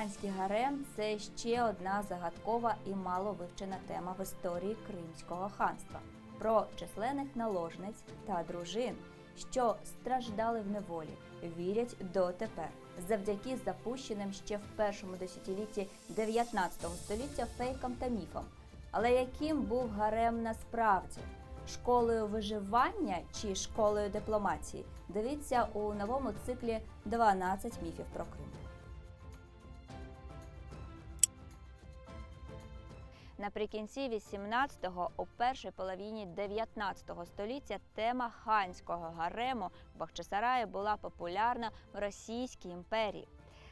Ханський гарем це ще одна загадкова і мало вивчена тема в історії Кримського ханства про численних наложниць та дружин, що страждали в неволі, вірять дотепер завдяки запущеним ще в першому десятилітті 19 століття фейкам та міфам. Але яким був гарем насправді? Школою виживання чи школою дипломатії? Дивіться у новому циклі «12 міфів про Крим. Наприкінці 18-го, у першій половині 19 століття тема ханського гарему в була популярна в Російській імперії.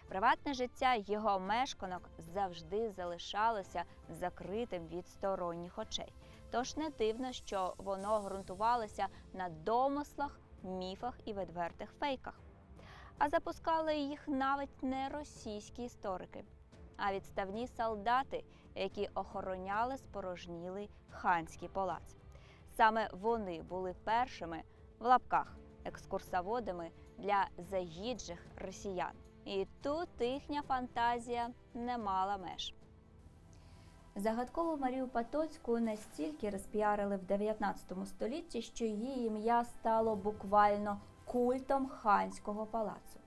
Приватне життя його мешканок завжди залишалося закритим від сторонніх очей. Тож не дивно, що воно ґрунтувалося на домислах, міфах і відвертих фейках. А запускали їх навіть не російські історики, а відставні солдати, які охороняли спорожнілий ханський палац. Саме вони були першими в лапках екскурсоводами для заїжджих росіян. І тут їхня фантазія не мала меж. Загадкову Марію Потоцьку настільки розпіарили в 19 столітті, що її ім'я стало буквально культом ханського палацу.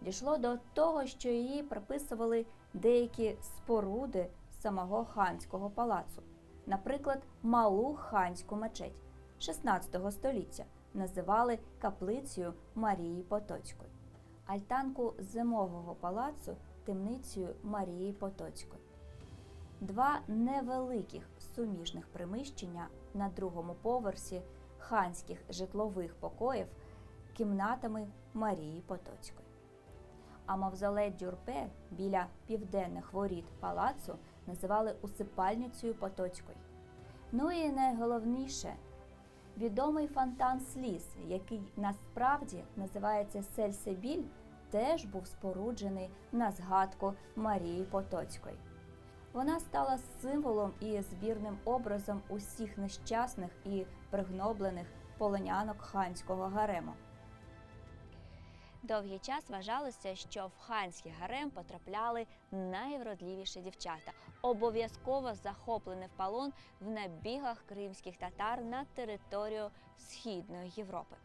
Дійшло до того, що її приписували деякі споруди самого ханського палацу, наприклад, малу ханську мечеть 16 століття називали каплицею Марії Потоцької, альтанку зимового палацу темницею Марії Потоцької. Два невеликих суміжних приміщення на другому поверсі ханських житлових покоїв кімнатами Марії Потоцької. А мавзолей Дюрпе біля південних воріт палацу називали усипальницею Потоцької. Ну і найголовніше відомий фонтан сліз, який насправді називається Сельсебіль, теж був споруджений на згадку Марії Потоцької. Вона стала символом і збірним образом усіх нещасних і пригноблених полонянок ханського гарему. Довгий час вважалося, що в ханський гарем потрапляли найвродливіші дівчата, обов'язково захоплені в полон в набігах кримських татар на територію Східної Європи.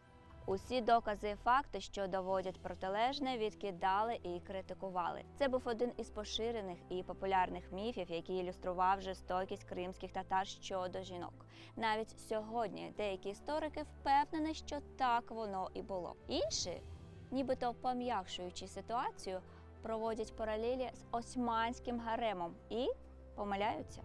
Усі докази і факти, що доводять протилежне, відкидали і критикували. Це був один із поширених і популярних міфів, який ілюстрував жорстокість кримських татар щодо жінок. Навіть сьогодні деякі історики впевнені, що так воно і було. Інші, нібито пом'якшуючи ситуацію, проводять паралелі з османським гаремом і помиляються.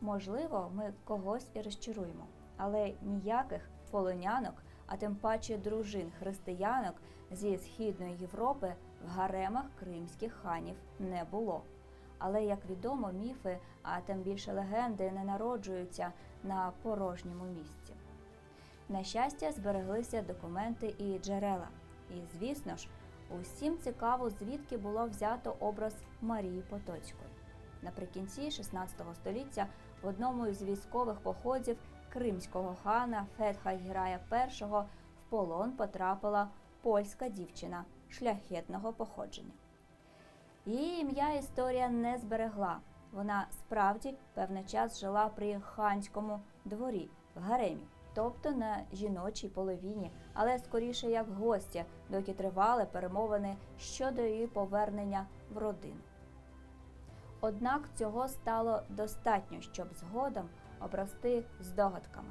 Можливо, ми когось і розчаруємо, але ніяких полонянок а тим паче дружин християнок зі Східної Європи в гаремах кримських ханів не було. Але, як відомо, міфи, а тим більше легенди не народжуються на порожньому місці. На щастя, збереглися документи і джерела. І, звісно ж, усім цікаво, звідки було взято образ Марії Потоцької. Наприкінці 16 століття в одному із військових походів кримського хана Фетха Гірая І в полон потрапила польська дівчина шляхетного походження. Її ім'я історія не зберегла. Вона справді певний час жила при ханському дворі в гаремі, тобто на жіночій половині, але скоріше як гостя, доки тривали перемовини щодо її повернення в родину. Однак цього стало достатньо, щоб згодом обрости здогадками.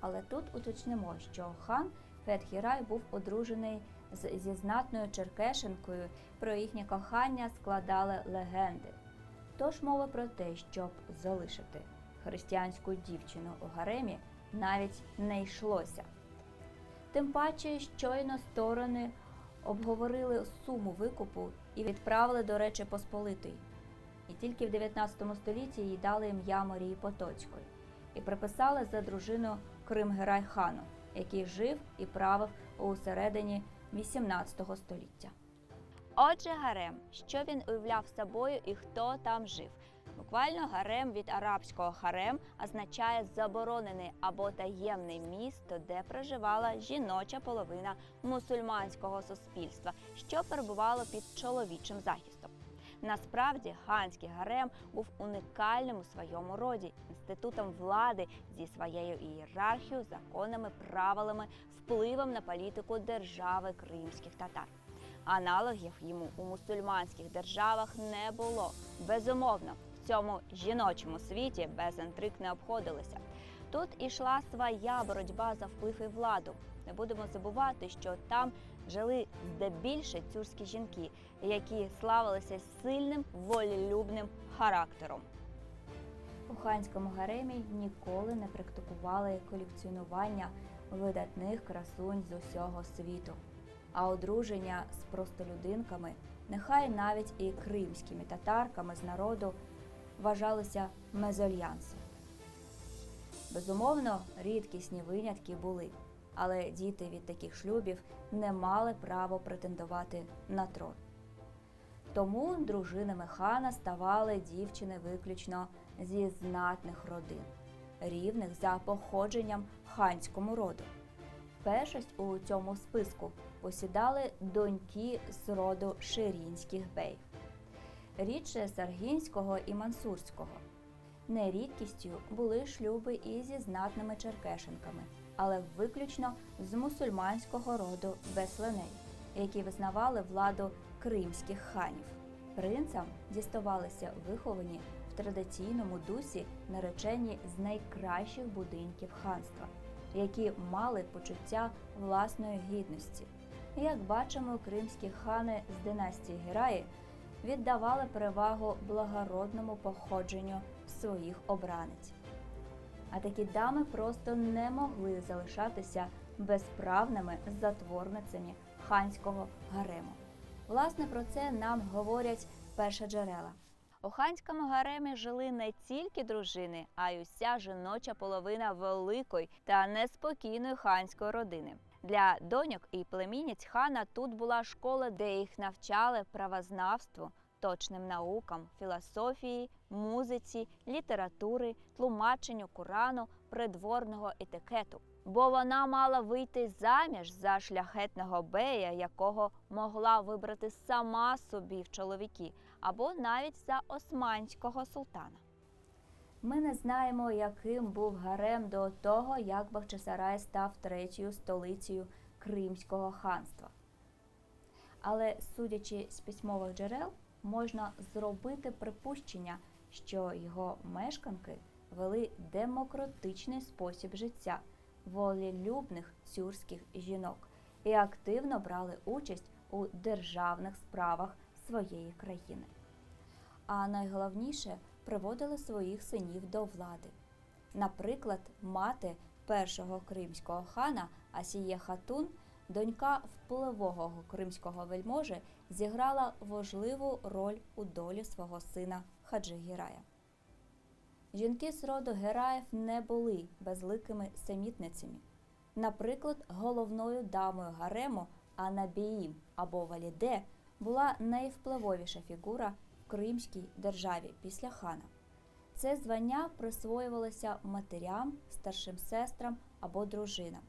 Але тут уточнимо, що хан Фетхірай був одружений з, зі знатною Черкешенкою, про їхнє кохання складали легенди. Тож мова про те, щоб залишити християнську дівчину у гаремі, навіть не йшлося. Тим паче, щойно сторони обговорили суму викупу і відправили до Речі Посполитої. І тільки в 19 столітті їй дали ім'я Марії Потоцької і приписали за дружину Кримгерай хану, який жив і правив у середині 18 століття. Отже, гарем, що він уявляв собою і хто там жив. Буквально гарем від арабського харем означає заборонений або таємне місто, де проживала жіноча половина мусульманського суспільства, що перебувало під чоловічим захистом. Насправді ханський гарем був унікальним у своєму роді інститутом влади зі своєю ієрархією, законами, правилами, впливом на політику держави кримських татар. Аналогів йому у мусульманських державах не було. Безумовно, цьому жіночому світі без інтриг не обходилися. Тут ішла своя боротьба за вплив і владу. Не будемо забувати, що там жили здебільше тюркські жінки, які славилися сильним волелюбним характером. У ханському гаремі ніколи не практикували колекціонування видатних красунь з усього світу, а одруження з простолюдинками, нехай навіть і кримськими татарками з народу, вважалися мезольянсом. Безумовно, рідкісні винятки були, але діти від таких шлюбів не мали права претендувати на трон. Тому дружинами хана ставали дівчини виключно зі знатних родин, рівних за походженням ханському роду. Першість у цьому списку посідали доньки з роду ширінських бей, рідше Саргінського і Мансурського. Нерідкістю були шлюби і зі знатними черкешенками, але виключно з мусульманського роду Бесленей, які визнавали владу кримських ханів. Принцам діставалися виховані в традиційному дусі наречені з найкращих будинків ханства, які мали почуття власної гідності. Як бачимо, кримські хани з династії Гераї віддавали перевагу благородному походженню своїх обранець. А такі дами просто не могли залишатися безправними затворницями ханського гарему. Власне, про це нам говорять перші джерела. У ханському гаремі жили не тільки дружини, а й уся жіноча половина великої та неспокійної ханської родини. Для доньок і племінниць хана тут була школа, де їх навчали правознавству, точним наукам, філософії, музиці, літератури, тлумаченню Корану, придворного етикету. Бо вона мала вийти заміж за шляхетного бея, якого могла вибрати сама собі в чоловіки, або навіть за османського султана. Ми не знаємо, яким був гарем до того, як Бахчисарай став третьою столицею Кримського ханства. Але, судячи з письмових джерел, можна зробити припущення, що його мешканки вели демократичний спосіб життя волелюбних тюркських жінок і активно брали участь у державних справах своєї країни. А найголовніше приводили своїх синів до влади. Наприклад, мати першого кримського хана Асіє Хатун, донька впливового кримського вельможі, зіграла важливу роль у долі свого сина Хаджи Гірая. Жінки з роду Гераїв не були безликими самітницями. Наприклад, головною дамою гарему Анабіїм або Валіде була найвпливовіша фігура Кримській державі після хана. Це звання присвоювалося матерям, старшим сестрам або дружинам.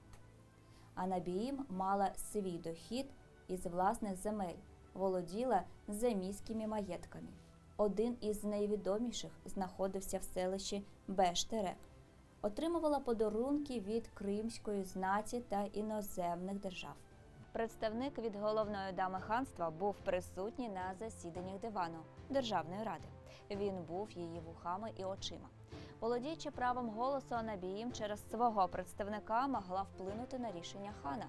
Анабіїм мала свій дохід із власних земель, володіла заміськими маєтками. Один із найвідоміших знаходився в селищі Бештерек. Отримувала подарунки від кримської знаті та іноземних держав. Представник від головної дами ханства був присутній на засіданнях дивану Державної ради. Він був її вухами і очима. Володіючи правом голосу Анабіїм через свого представника могла вплинути на рішення хана.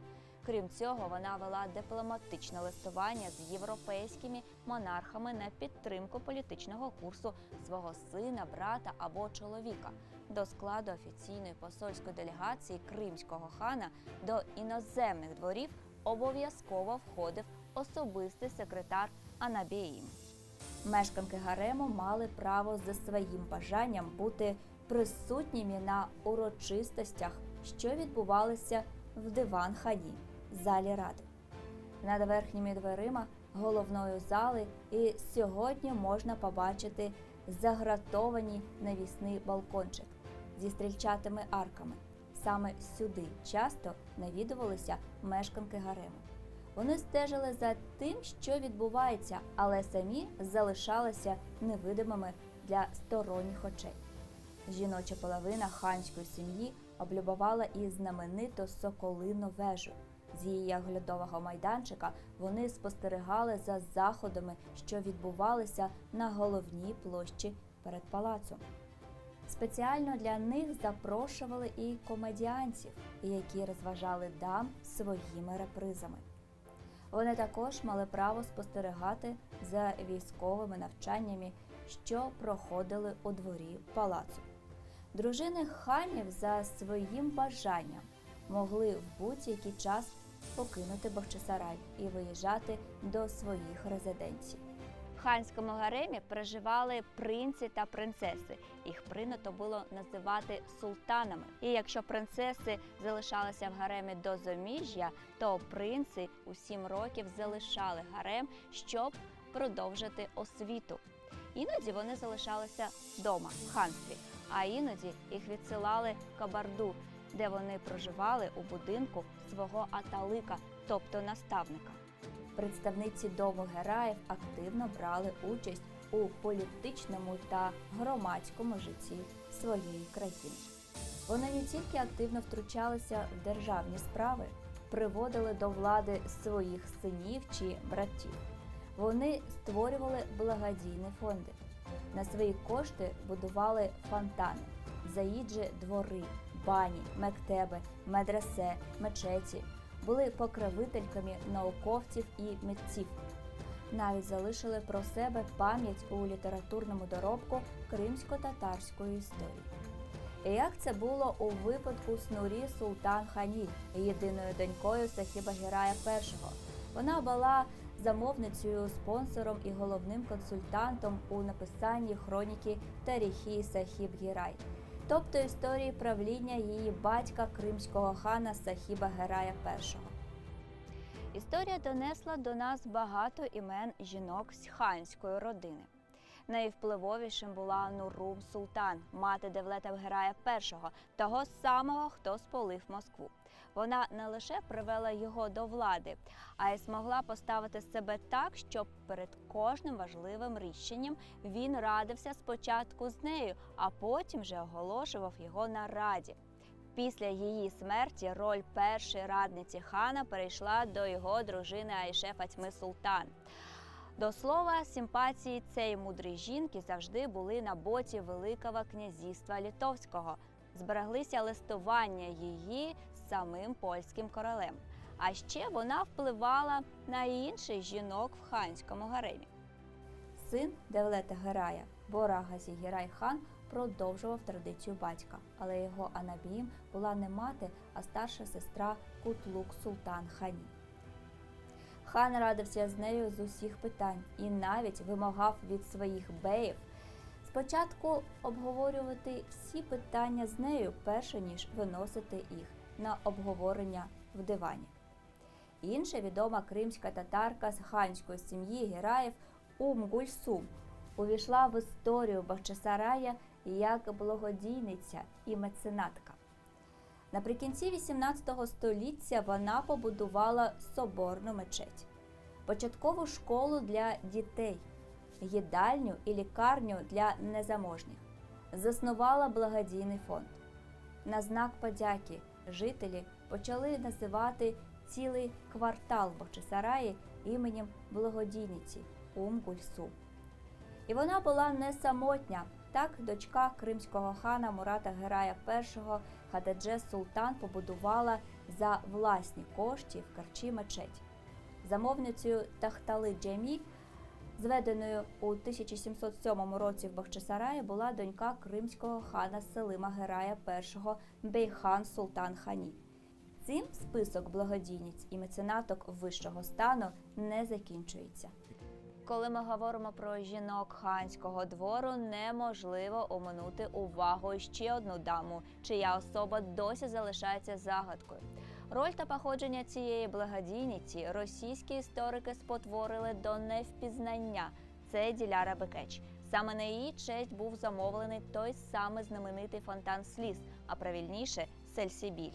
Крім цього, вона вела дипломатичне листування з європейськими монархами на підтримку політичного курсу свого сина, брата або чоловіка. До складу офіційної посольської делегації кримського хана до іноземних дворів обов'язково входив особистий секретар Анабіїм. Мешканки гарему мали право за своїм бажанням бути присутніми на урочистостях, що відбувалися в диван хані залі ради. Над верхніми дверима головної зали і сьогодні можна побачити загратовані навісний балкончик зі стрільчатими арками. Саме сюди часто навідувалися мешканки гарему. Вони стежили за тим, що відбувається, але самі залишалися невидимими для сторонніх очей. Жіноча половина ханської сім'ї облюбувала і знамениту соколину вежу. З її оглядового майданчика вони спостерігали за заходами, що відбувалися на головній площі перед палацом. Спеціально для них запрошували і комедіанців, які розважали дам своїми репризами. Вони також мали право спостерігати за військовими навчаннями, що проходили у дворі палацу. Дружини ханів за своїм бажанням могли в будь-який час покинути Бахчисарай і виїжджати до своїх резиденцій. Ханському гаремі проживали принці та принцеси. Їх прийнято було називати султанами. І якщо принцеси залишалися в гаремі до заміжжя, то принци у сім років залишали гарем, щоб продовжити освіту. Іноді вони залишалися вдома в ханстві, а іноді їх відсилали в кабарду, де вони проживали у будинку свого аталика, тобто наставника. Представниці дому гераїв активно брали участь у політичному та громадському житті своєї країни. Вони не тільки активно втручалися в державні справи, приводили до влади своїх синів чи братів. Вони створювали благодійні фонди. На свої кошти будували фонтани, заїджі двори, бані, мектеби, медресе, мечеті, були покровительками науковців і митців. Навіть залишили про себе пам'ять у літературному доробку кримсько-татарської історії. Як це було у випадку Снурі Султан Хані, єдиною донькою Сахіба Гірая І. Вона була замовницею, спонсором і головним консультантом у написанні хроніки Таріхі Сахіб Гірай, тобто історії правління її батька кримського хана Сахіба Герая І. Історія донесла до нас багато імен жінок з ханської родини. Найвпливовішим була Нурум Султан, мати Девлета Герая І, того самого, хто сполив Москву. Вона не лише привела його до влади, а й змогла поставити себе так, щоб перед кожним важливим рішенням він радився спочатку з нею, а потім вже оголошував його на раді. Після її смерті роль першої радниці хана перейшла до його дружини Айше Фатьми Султан. До слова, симпатії цієї мудрої жінки завжди були на боці Великого князівства Литовського. Збереглися листування її самим польським королем. А ще вона впливала на інших жінок в ханському гаремі. Син Девлета Герая, Борагазі Герай хан, продовжував традицію батька, але його Анабієм була не мати, а старша сестра Кутлук Султан Хані. Хан радився з нею з усіх питань і навіть вимагав від своїх беїв спочатку обговорювати всі питання з нею, перше ніж виносити їх на обговорення в дивані. Інша відома кримська татарка з ханської сім'ї Гераїв Ум Гульсум увійшла в історію Бахчисарая як благодійниця і меценатка. Наприкінці XVIII століття вона побудувала соборну мечеть, початкову школу для дітей, їдальню і лікарню для незаможніх, заснувала благодійний фонд. На знак подяки жителі почали називати цілий квартал Бахчисараї іменем благодійниці Ум Гульсу. І вона була не самотня. Так, дочка кримського хана Мурата Герая І Хадедже Султан побудувала за власні кошти в Карчі мечеть. Замовницею Тахтали Джемі, зведеною у 1707 році в Бахчисараї, була донька кримського хана Селима Герая І Бейхан Султан Хані. Цим список благодійниць і меценаток вищого стану не закінчується. Коли ми говоримо про жінок ханського двору, неможливо оминути увагою ще одну даму, чия особа досі залишається загадкою. Роль та походження цієї благодійниці російські історики спотворили до невпізнання. Це Діляра Бекеч, Саме на її честь був замовлений той самий знаменитий фонтан сліз, а правильніше Сельсібіль.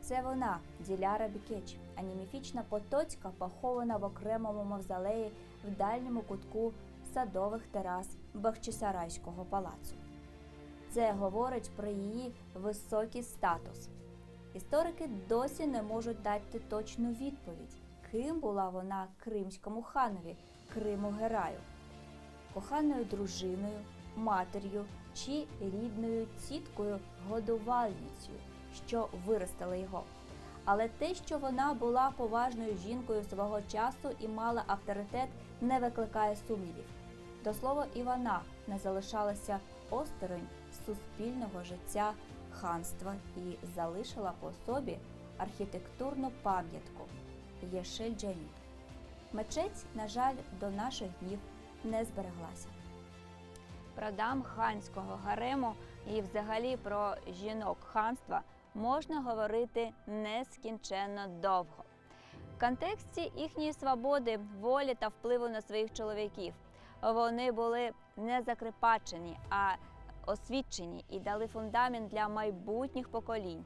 Це вона, Діляра Бікеч, аніміфічна потоцька, похована в окремому мавзолеї в дальньому кутку садових терас Бахчисарайського палацу. Це говорить про її високий статус. Історики досі не можуть дати точну відповідь, ким була вона кримському ханові, Криму Гераю, коханою дружиною, матір'ю чи рідною тіткою годувальницею, що виростила його. Але те, що вона була поважною жінкою свого часу і мала авторитет, не викликає сумнівів. До слова, і вона не залишалася осторонь суспільного життя ханства і залишила по собі архітектурну пам'ятку Єшель Джаміль. Мечеть, на жаль, до наших днів не збереглася. Про дам ханського гарему і взагалі про жінок ханства можна говорити нескінченно довго. В контексті їхньої свободи, волі та впливу на своїх чоловіків вони були не закрипачені, а освічені і дали фундамент для майбутніх поколінь.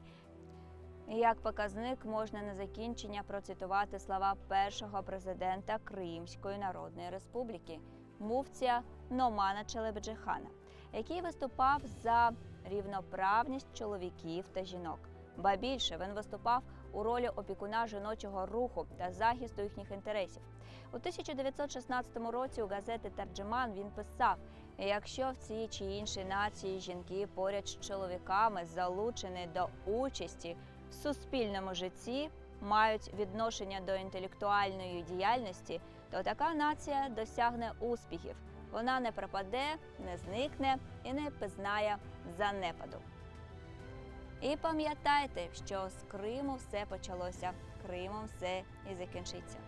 Як показник можна на закінчення процитувати слова першого президента Кримської Народної Республіки муфція Номана Челебеджихана, який виступав за рівноправність чоловіків та жінок. Ба більше він виступав у ролі опікуна жіночого руху та захисту їхніх інтересів. У 1916 році у газети Тарджиман він писав: якщо в цій чи іншій нації жінки поряд з чоловіками залучені до участі в суспільному житті, мають відношення до інтелектуальної діяльності, то така нація досягне успіхів. Вона не пропаде, не зникне і не пізнає занепаду. І пам'ятайте, що з Криму все почалося, Кримом все і закінчиться.